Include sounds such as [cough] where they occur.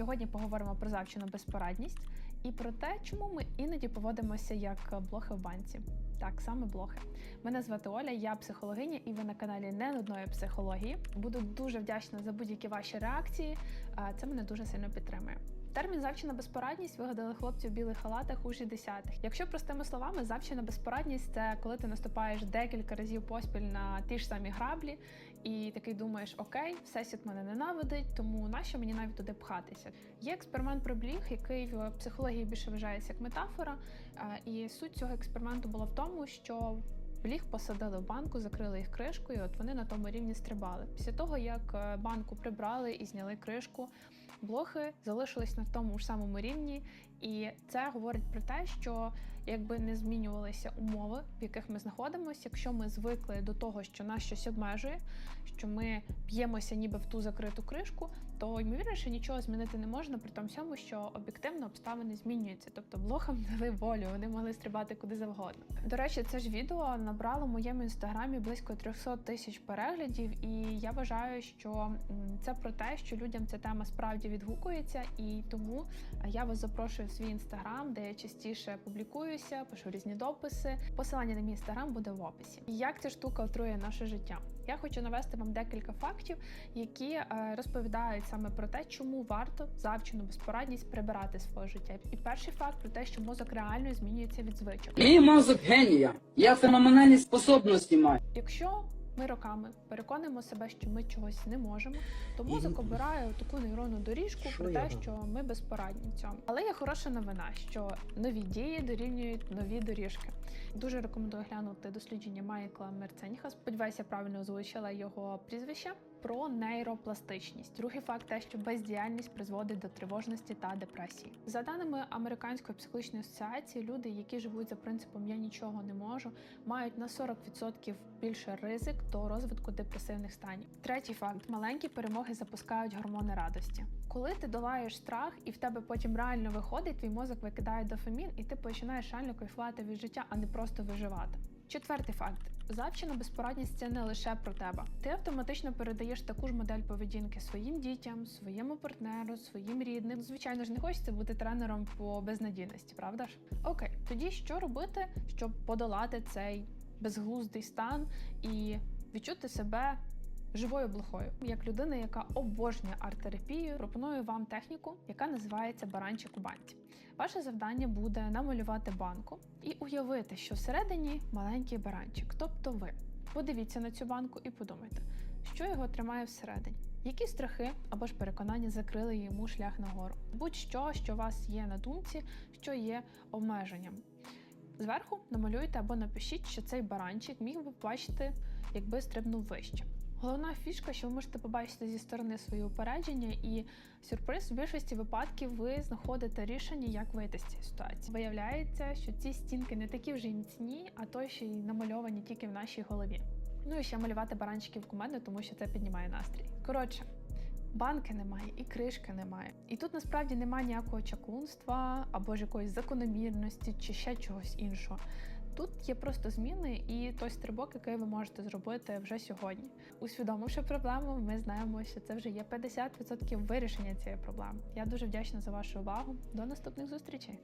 Сьогодні поговоримо про завчену безпорадність і про те, чому ми іноді поводимося як блохи в банці. Так, саме блохи. Мене звати Оля, я психологиня, і ви на каналі Ненудної психології. Буду дуже вдячна за будь-які ваші реакції. Це мене дуже сильно підтримує. Термін завчена безпорадність вигадали хлопці в білих халатах у 60-х. Якщо простими словами, завчена безпорадність це коли ти наступаєш декілька разів поспіль на ті ж самі граблі, і такий думаєш, окей, всесвіт мене ненавидить, тому нащо мені навіть туди пхатися? Є експеримент про бліг, який в психології більше вважається як метафора. І суть цього експерименту була в тому, що Бліг посадили в банку, закрили їх кришкою. От вони на тому рівні стрибали. Після того, як е, банку прибрали і зняли кришку, блохи залишились на тому ж самому рівні, і це говорить про те, що якби не змінювалися умови, в яких ми знаходимося, якщо ми звикли до того, що нас щось обмежує, що ми б'ємося ніби в ту закриту кришку, то ймовірніше нічого змінити не можна, при тому всьому, що об'єктивно обставини змінюються. Тобто блохам [laughs] дали волю, вони могли стрибати куди завгодно. До речі, це ж відео набрало в моєму інстаграмі близько 300 тисяч переглядів, і я вважаю, що це про те, що людям ця тема справді відгукується, і тому я вас запрошую свій інстаграм, де я частіше публікуюся, пишу різні дописи. Посилання на мій інстаграм буде в описі. Як ця штука отрує наше життя? Я хочу навести вам декілька фактів, які е, розповідають саме про те, чому варто завчену безпорадність прибирати з свого життя. І перший факт про те, що мозок реально змінюється від звичок. Мій мозок генія. Я феноменальні способності маю. Якщо ми роками переконуємо себе, що ми чогось не можемо, то мозок обирає таку нейронну доріжку Що про те, там? що ми безпорадні в цьому. Але є хороша новина, що нові дії дорівнюють нові доріжки. Дуже рекомендую глянути дослідження Майкла Мерценіха. Сподіваюся, правильно озвучила його прізвище про нейропластичність. Другий факт те, що бездіяльність призводить до тривожності та депресії. За даними Американської психологічної асоціації, люди, які живуть за принципом я нічого не можу, мають на 40% більше ризик до розвитку депресивних станів. Третій факт: маленькі перемоги запускають гормони радості. Коли ти долаєш страх, і в тебе потім реально виходить, твій мозок викидає дофамін, і ти починаєш реально кайфувати від життя, а не просто виживати. Четвертий факт: завчена безпорадність це не лише про тебе. Ти автоматично передаєш таку ж модель поведінки своїм дітям, своєму партнеру, своїм рідним. Звичайно ж, не хочеться бути тренером по безнадійності, правда ж? Окей, тоді що робити, щоб подолати цей безглуздий стан і відчути себе живою блохою. Як людина, яка обожнює арт-терапію, пропоную вам техніку, яка називається баранчик у. Ваше завдання буде намалювати банку і уявити, що всередині маленький баранчик, тобто ви. Подивіться на цю банку і подумайте, що його тримає всередині. Які страхи або ж переконання закрили йому шлях нагору? Будь-що, що у вас є на думці, що є обмеженням. Зверху намалюйте або напишіть, що цей баранчик міг би бачити, якби стрибнув вище. Головна фішка, що ви можете побачити зі сторони свої упередження, і сюрприз в більшості випадків ви знаходите рішення, як вийти з цієї ситуації. Виявляється, що ці стінки не такі вже й міцні, а то ще й намальовані тільки в нашій голові. Ну і ще малювати баранчиків кумедно, тому що це піднімає настрій. Коротше, банки немає і кришки немає. І тут насправді немає ніякого чаклунства або ж якоїсь закономірності чи ще чогось іншого. Тут є просто зміни і той стрибок, який ви можете зробити вже сьогодні. Усвідомивши проблему, ми знаємо, що це вже є 50% вирішення цієї проблеми. Я дуже вдячна за вашу увагу. До наступних зустрічей!